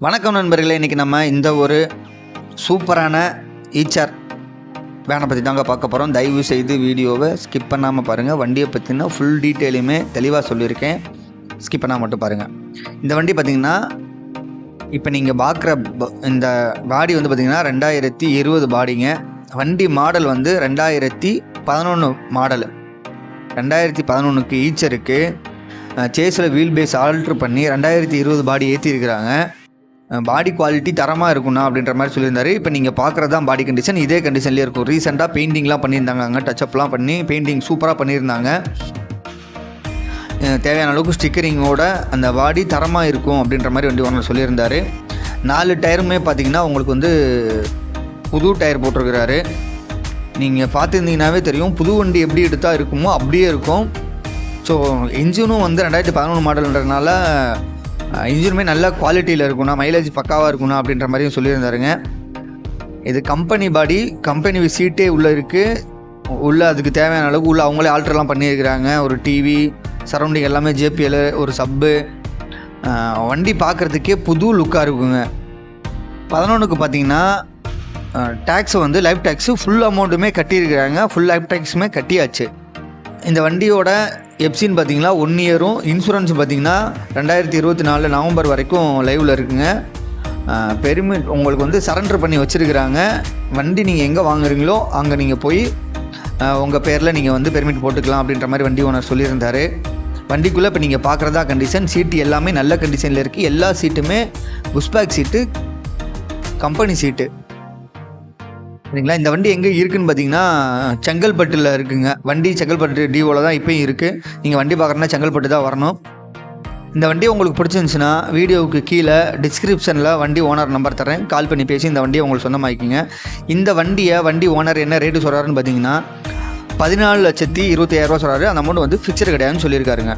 வணக்கம் நண்பர்களே இன்றைக்கி நம்ம இந்த ஒரு சூப்பரான ஈச்சர் வேனை பற்றி தாங்க பார்க்க போகிறோம் தயவு செய்து வீடியோவை ஸ்கிப் பண்ணாமல் பாருங்கள் வண்டியை பற்றின ஃபுல் டீட்டெயிலுமே தெளிவாக சொல்லியிருக்கேன். ஸ்கிப் பண்ணால் மட்டும் பாருங்கள் இந்த வண்டி பார்த்திங்கன்னா இப்போ நீங்கள் பார்க்குற ப- இந்த பாடி வந்து பார்த்திங்கன்னா ரெண்டாயிரத்தி இருபது பாடிங்க. வண்டி மாடல் வந்து ரெண்டாயிரத்தி பதினொன்று மாடலு. ரெண்டாயிரத்தி பதினொன்றுக்கு ஈச்சருக்கு சேஸில் வீல் பேஸ் ஆல்ட்ரு பண்ணி ரெண்டாயிரத்தி இருபது பாடி ஏற்றிருக்கிறாங்க பாடி குவாலிட்டி தரமாக இருக்கும்ண்ணா அப்படின்ற மாதிரி சொல்லியிருந்தாரு. இப்போ நீங்கள் பார்க்குறது தான் பாடி கண்டிஷன் இதே கண்டிஷன்லேயே இருக்கும். ரீசெண்டாக பெயிண்டிங்லாம் பண்ணியிருந்தாங்க. அங்கே டச்சப்லாம் பண்ணி பெயிண்டிங் சூப்பராக பண்ணியிருந்தாங்க. தேவையான அளவுக்கு ஸ்டிக்கரிங்கோட அந்த பாடி தரமாக இருக்கும் அப்படின்ற மாதிரி வண்டி ஒன்று சொல்லியிருந்தார். நாலு டயருமே பார்த்தீங்கன்னா உங்களுக்கு வந்து புது டயர் போட்டிருக்கிறாரு. நீங்கள் பார்த்துருந்தீங்கன்னாவே தெரியும். புது வண்டி எப்படி எடுத்தால் இருக்குமோ அப்படியே இருக்கும். ஸோ இன்ஜினும் வந்து ரெண்டாயிரத்தி பதினொன்று மாடல்ன்றதுனால இன்ஜினுமே நல்ல குவாலிட்டியில் இருக்கும்னா மைலேஜ் பக்காவாக இருக்கணும் அப்படின்ற மாதிரியும் சொல்லியிருந்தாருங்க. இது கம்பெனி பாடி கம்பெனி சீட்டே உள்ளே இருக்குது உள்ளே அதுக்கு தேவையான அளவுக்கு உள்ளே அவங்களே ஆல்ட்ரெலாம் பண்ணியிருக்கிறாங்க. ஒரு டிவி சரௌண்டிங் எல்லாமே ஜேபிஎல் ஒரு சப்பு வண்டி பார்க்குறதுக்கே புது லுக்காக இருக்குங்க. பதினொன்றுக்கு பார்த்தீங்கன்னா டேக்ஸ் வந்து லைஃப் டேக்ஸு ஃபுல் அமௌண்ட்டுமே கட்டியிருக்கிறாங்க. ஃபுல் லைஃப் டேக்ஸுமே கட்டியாச்சு. இந்த வண்டியோட எப்சின்னு பார்த்தீங்கன்னா ஒன் இயரும் இன்சூரன்ஸ் பார்த்தீங்கன்னா ரெண்டாயிரத்தி இருபத்தி நாலு நவம்பர் வரைக்கும் லைவில் இருக்குங்க. பெருமிட் உங்களுக்கு வந்து சரண்டர் பண்ணி வச்சுருக்கிறாங்க. வண்டி நீங்கள் எங்கே வாங்குறீங்களோ அங்கே நீங்கள் போய் உங்கள் பேரில் நீங்கள் வந்து பெர்மிட் போட்டுக்கலாம் அப்படின்ற மாதிரி வண்டி ஓனர் சொல்லியிருந்தார். வண்டிக்குள்ளே இப்போ நீங்கள் பார்க்குறதா கண்டிஷன் சீட்டு எல்லாமே நல்ல கண்டிஷனில் இருக்குது எல்லா சீட்டுமே புஷ்பேக் சீட்டு கம்பெனி சீட்டு சரிங்களா? இந்த வண்டி எங்கே இருக்குன்னு பார்த்தீங்கன்னா செங்கல்பட்டில் இருக்குங்க. வண்டி செங்கல்பட்டு டிஓவில் தான் இப்போயும் இருக்குது நீங்கள் வண்டி பார்க்குறனா செங்கல்பட்டு தான் வரணும். இந்த வண்டி உங்களுக்கு பிடிச்சிருந்துச்சுன்னா வீடியோவுக்கு கீழே டிஸ்கிரிப்ஷனில் வண்டி ஓனர் நம்பர் தரேன் கால் பண்ணி பேசி இந்த வண்டியை உங்களுக்கு சொந்தமாக்கிங்க இந்த வண்டியை வண்டி ஓனர் என்ன ரேட்டு சொல்கிறாருன்னு பார்த்தீங்கன்னா பதினாலு லட்சத்தி இருபத்தி ரூபா சொல்கிறாரு அந்த அமௌண்ட் வந்து ஃபிக்சர் கிடையாதுன்னு சொல்லியிருக்காருங்க.